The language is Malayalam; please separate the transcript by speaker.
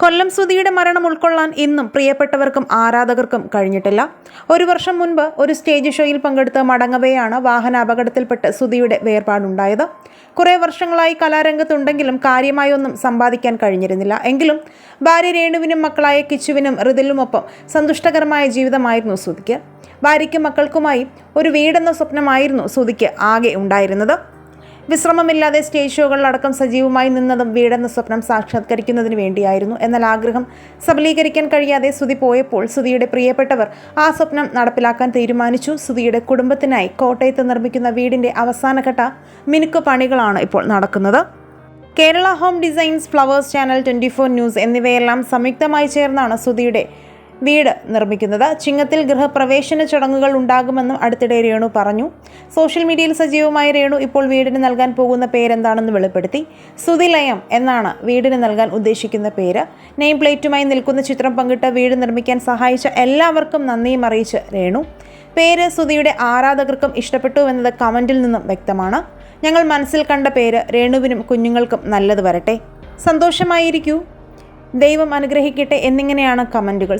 Speaker 1: കൊല്ലം സുധിയുടെ മരണം ഉൾക്കൊള്ളാൻ ഇന്നും പ്രിയപ്പെട്ടവർക്കും ആരാധകർക്കും കഴിഞ്ഞിട്ടില്ല. ഒരു വർഷം മുൻപ് ഒരു സ്റ്റേജ് ഷോയിൽ പങ്കെടുത്ത് മടങ്ങവെയാണ് വാഹന അപകടത്തിൽപ്പെട്ട് സുധിയുടെ വേർപാടുണ്ടായത്. കുറേ വർഷങ്ങളായി കലാരംഗത്തുണ്ടെങ്കിലും കാര്യമായി ഒന്നും സമ്പാദിക്കാൻ കഴിഞ്ഞിരുന്നില്ല. എങ്കിലും ഭാര്യ രേണുവിനും മക്കളായ കിച്ചുവിനും ഋതിലുമൊപ്പം സന്തുഷ്ടകരമായ ജീവിതമായിരുന്നു സുധിക്ക്. ഭാര്യയ്ക്കും മക്കൾക്കുമായി ഒരു വീടെന്ന സ്വപ്നമായിരുന്നു സുധിക്ക് ആകെ ഉണ്ടായിരുന്നത്. വിശ്രമമില്ലാതെ സ്റ്റേജ് ഷോകളിലടക്കം സജീവമായി നിന്നതും വീടെന്ന സ്വപ്നം സാക്ഷാത്കരിക്കുന്നതിന് വേണ്ടിയായിരുന്നു എന്നാൽ ആഗ്രഹം സബലീകരിക്കാൻ കഴിയാതെ സുതി പോയപ്പോൾ സുതിയുടെ പ്രിയപ്പെട്ടവർ ആ സ്വപ്നം നടപ്പിലാക്കാൻ തീരുമാനിച്ചു. സുതിയുടെ കുടുംബത്തിനായി കോട്ടയത്ത് നിർമ്മിക്കുന്ന വീടിന്റെ അവസാനഘട്ട മിനുക്ക് പണികളാണ് ഇപ്പോൾ നടക്കുന്നത്. Kerala home designs flowers channel twenty four news എന്നിവയെല്ലാം സംയുക്തമായി ചേർന്നാണ് സുധിയുടെ വീട് നിർമ്മിക്കുന്നത്. ചിങ്ങത്തിൽ ഗൃഹപ്രവേശന ചടങ്ങുകൾ ഉണ്ടാകുമെന്നും അടുത്തിടെ രേണു പറഞ്ഞു. സോഷ്യൽ മീഡിയയിൽ സജീവമായ രേണു ഇപ്പോൾ വീടിന് നൽകാൻ പോകുന്ന പേരെന്താണെന്ന് വെളിപ്പെടുത്തി. സുതിലയം എന്നാണ് വീടിന് നൽകാൻ ഉദ്ദേശിക്കുന്ന പേര്. നെയിം പ്ലേറ്റുമായി നിൽക്കുന്ന ചിത്രം പങ്കിട്ട് വീട് നിർമ്മിക്കാൻ സഹായിച്ച എല്ലാവർക്കും നന്ദിയും അറിയിച്ച് രേണു. പേര് സുതിയുടെ ആരാധകർക്കും ഇഷ്ടപ്പെട്ടു എന്നത് കമന്റിൽ നിന്നും വ്യക്തമാണ്. ഞങ്ങൾ മനസ്സിൽ കണ്ട പേര് രേണുവിനും കുഞ്ഞുങ്ങൾക്കും നല്ലത് വരട്ടെ. സന്തോഷമായിരിക്കൂ. ദൈവം അനുഗ്രഹിക്കട്ടെ എന്നിങ്ങനെയാണ് കമന്റുകൾ